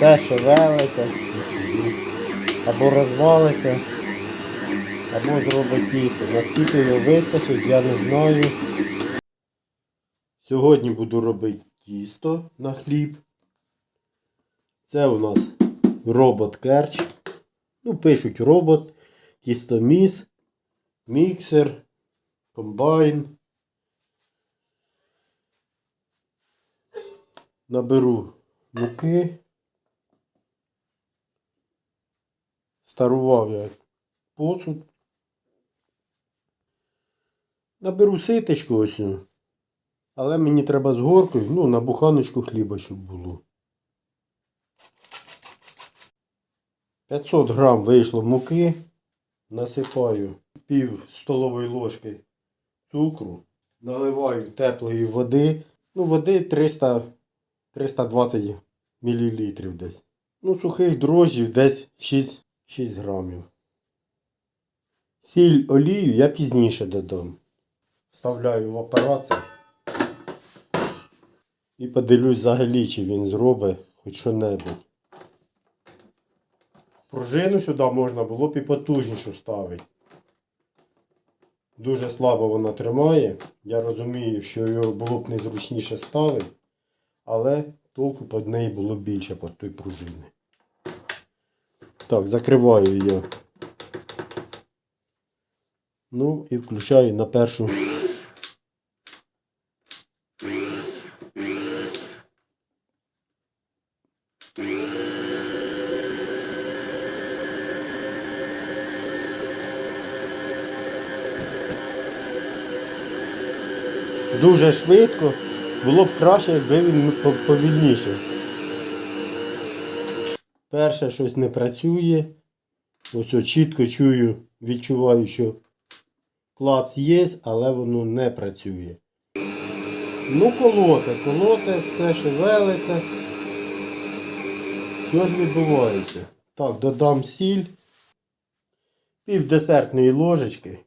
все шевелиться, або розвалиться, або зробить тісто. Наскільки його вистачить, я не знаю. Сьогодні буду робити тісто на хліб. Це у нас робот керч. Ну, пишуть робот, тістоміс, міксер, комбайн. Наберу муки. Старував я посуд. Наберу ситечку ось. Але мені треба з горкою, ну, на буханочку хліба, щоб було. 500 грам вийшло муки. Насипаю пів столової ложки цукру. Наливаю теплої води. Ну, води 300, 320 мл десь. Ну, сухих дрожжів десь 6, 6 грамів. Сіль олію я пізніше додам. Вставляю в апарат. І подивлюсь взагалі, чи він зробить хоч що-небудь. Пружину сюди можна було б і потужнішу ставити. Дуже слабо вона тримає. Я розумію, що його було б незручніше ставити, але толку під неї було більше під той пружини. Так, закриваю її. Ну і включаю на першу. Дуже швидко. Було б краще, якби він повільніше. Перше щось не працює. Ось чітко чую, відчуваю, що клац є, але воно не працює. Ну, колоте, колоте, все шевелиться. Що ж відбувається? Так, додам сіль. Пів десертної ложечки.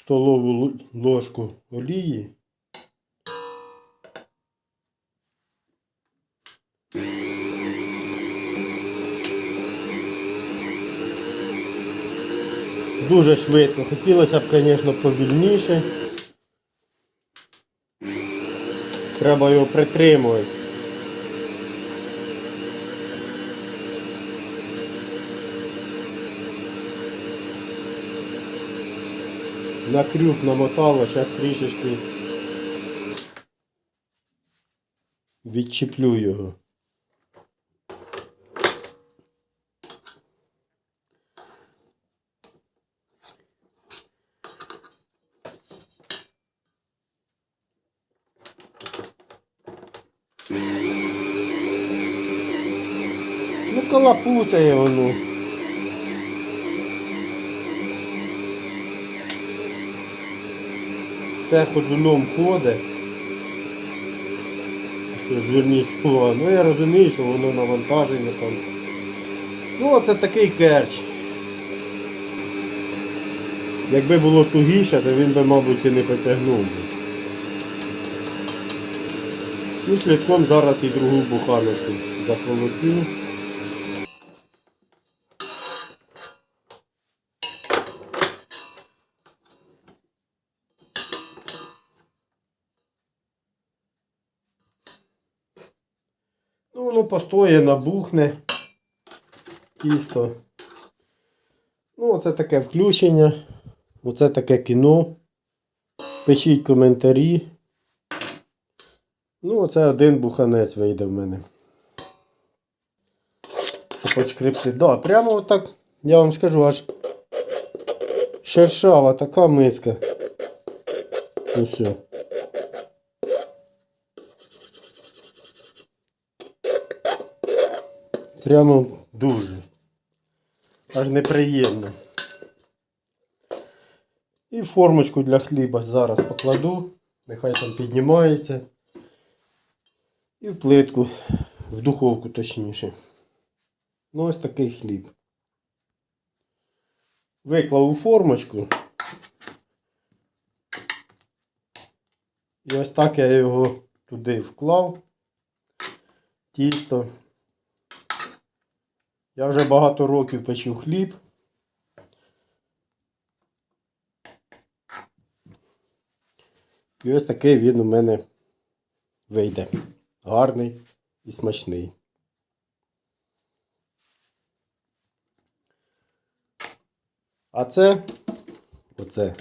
Столову ложку олії. Дуже швидко. Хотілося б, звісно, повільніше. Треба його притримувати. На крюк намотало, зараз трішечки відчіплю його. Калапуцяє воно. Все ходуном ходить. Зверніть увагу. Ну я розумію, що воно навантаження там. Ну оце такий керч. Якби було тугіше, то він би, мабуть, і не потягнув. би. Ну, слідком зараз і другу буханочку заколотив. Постоє, набухне тісто. Ну, оце таке включення. Оце таке кіно. Пишіть коментарі. Ну, оце один буханець вийде в мене. Щоб очкрипти. Да, прямо отак, я вам скажу, аж шершава така миска. Ну все. Прямо дуже. Аж неприємно. І формочку для хліба зараз покладу. Нехай там піднімається. І в плитку, в духовку точніше. Ну ось такий хліб. Виклав у формочку. І ось так я його туди вклав. тісто. Я вже багато років печу хліб. І ось такий він у мене вийде. Гарний і смачний. А це, оце.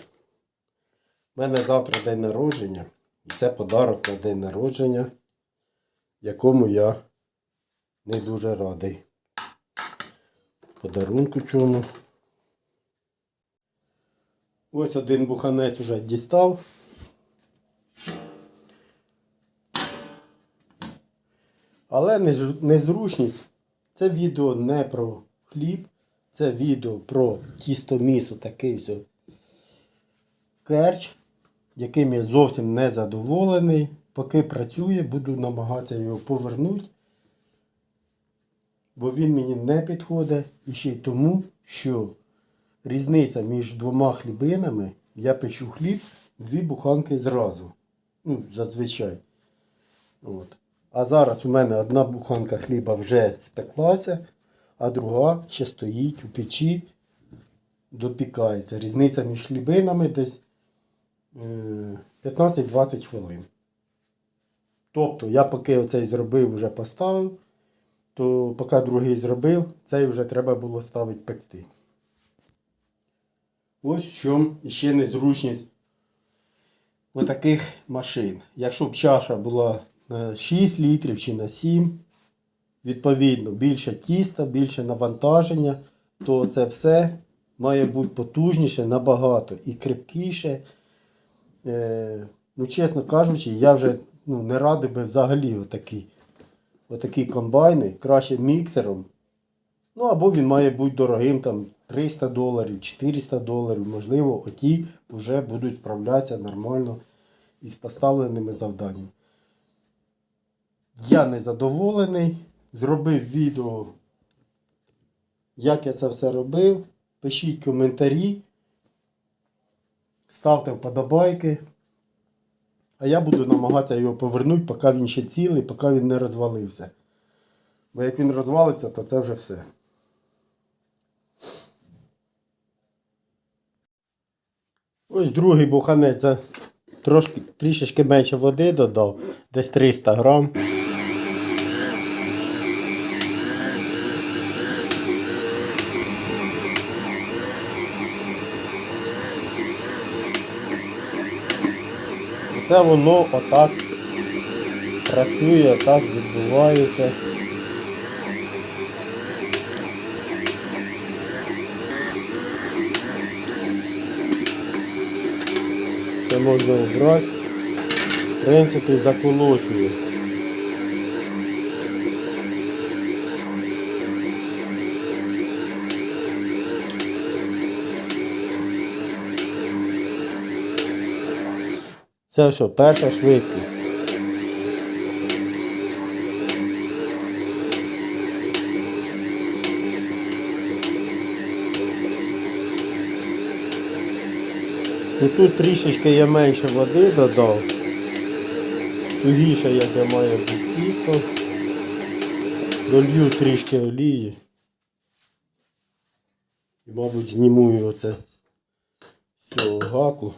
У мене завтра день народження. І це подарок на день народження, якому я не дуже радий. Подарунку цьому. Ось один буханець вже дістав. Але незручність. Це відео не про хліб, це відео про тістомісу такий все керч, яким я зовсім не задоволений. Поки працює, буду намагатися його повернути. Бо він мені не підходить. І ще й тому, що різниця між двома хлібинами, я печу хліб дві буханки зразу. Ну, зазвичай. От. А зараз у мене одна буханка хліба вже спеклася, а друга ще стоїть у печі, допікається. Різниця між хлібинами десь е, 15-20 хвилин. Тобто, я поки оцей зробив, вже поставив, то поки другий зробив, цей вже треба було ставити пекти. Ось в чому ще незручність отаких машин. Якщо б чаша була на 6 літрів чи на 7, відповідно, більше тіста, більше навантаження, то це все має бути потужніше набагато і крепкіше. Е, ну, чесно кажучи, я вже ну, не радий би взагалі отакі, отакі комбайни, краще міксером. Ну, або він має бути дорогим, там 300 доларів, 400 доларів. Можливо, оті вже будуть справлятися нормально із поставленими завданнями. Я не задоволений. Зробив відео, як я це все робив. Пишіть коментарі, ставте вподобайки. А я буду намагатися його повернути, поки він ще цілий, поки він не розвалився. Бо як він розвалиться, то це вже все. Ось другий буханець. Трошки трішечки менше води додав, десь 300 грам. Це воно отак працює, так відбувається. Це можна обрати. В принципі, заколочую. Це що, перша швидкість. Ну тут трішечки я менше води додав. Тугіше, як я маю тісто. Долью трішки олії. І, мабуть, зніму його це цього гаку.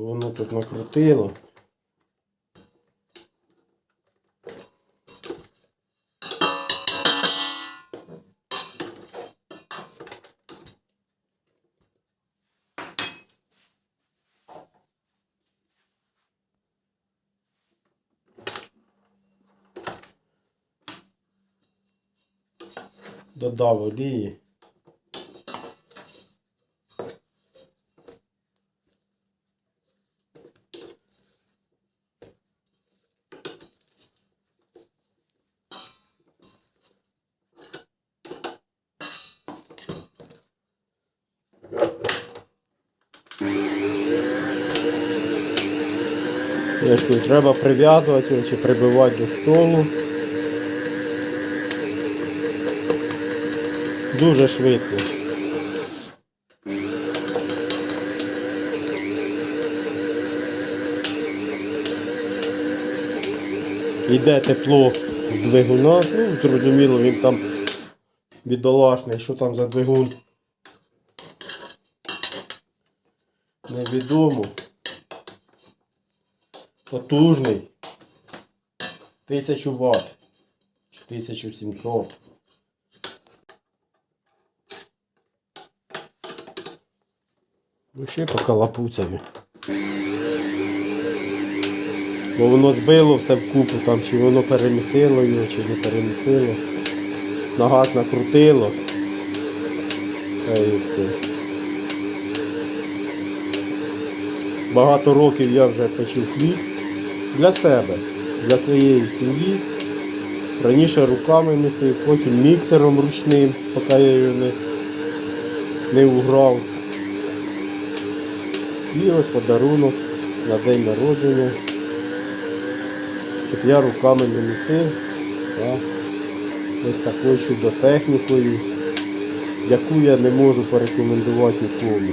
Воно тут накрутило. Додав олії. Я треба прив'язувати чи прибивати до столу. Дуже швидко. Йде тепло з двигуна, ну, зрозуміло, він там бідолашний, що там за двигун. Невідомо. Потужний. 1000 Вт. 1700. Ну ще по калапуцеві. Бо воно збило все вкупу, там чи воно перемісило його, чи не перемісило. Нагад накрутило. Та і все. Багато років я вже печу хліб для себе, для своєї сім'ї. Раніше руками місив, потім міксером ручним, поки я його не, не уграв. І ось подарунок на день народження. Щоб я руками не місив. Так. Ось такою чудо-технікою, яку я не можу порекомендувати нікому.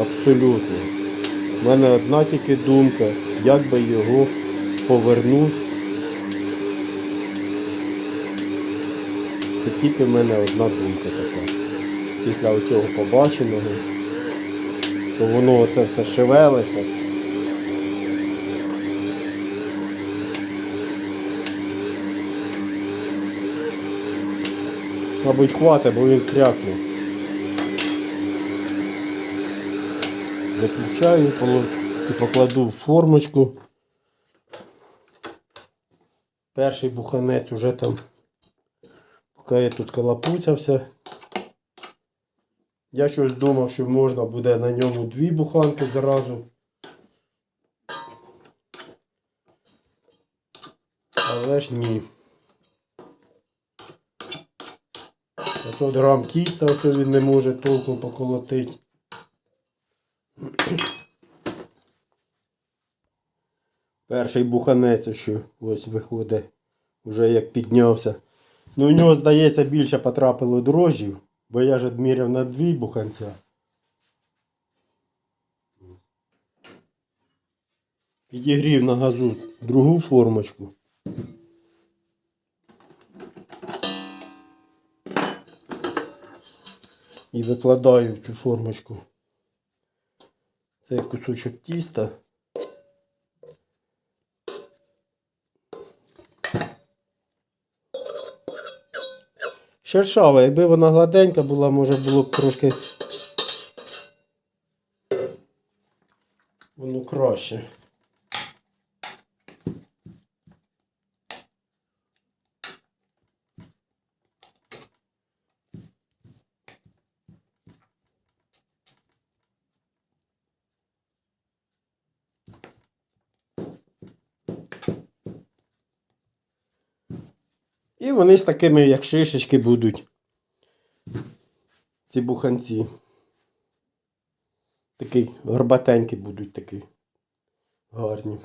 Абсолютно. У мене одна тільки думка, як би його повернути. Це тільки в мене одна думка така. Після оцього побаченого, що воно оце все шевелиться. Мабуть, хватить, бо він крякнув. Виключаю і покладу в формочку. Перший буханець уже там, поки я тут калапуцявся. Я щось думав, що можна буде на ньому дві буханки зразу. Але ж ні. 500 грам тіста, ото він не може толком поколотити. Перший буханець, що ось виходить, вже як піднявся. Ну, у нього, здається, більше потрапило дрожжів, бо я ж відміряв на дві буханця. Підігрів на газу другу формочку. І викладаю цю формочку цей кусочок тіста. Шершава, якби вона гладенька була, може було б трохи воно краще. І вони з такими, як шишечки, будуть. Ці буханці. Такі горбатенькі будуть такі гарні.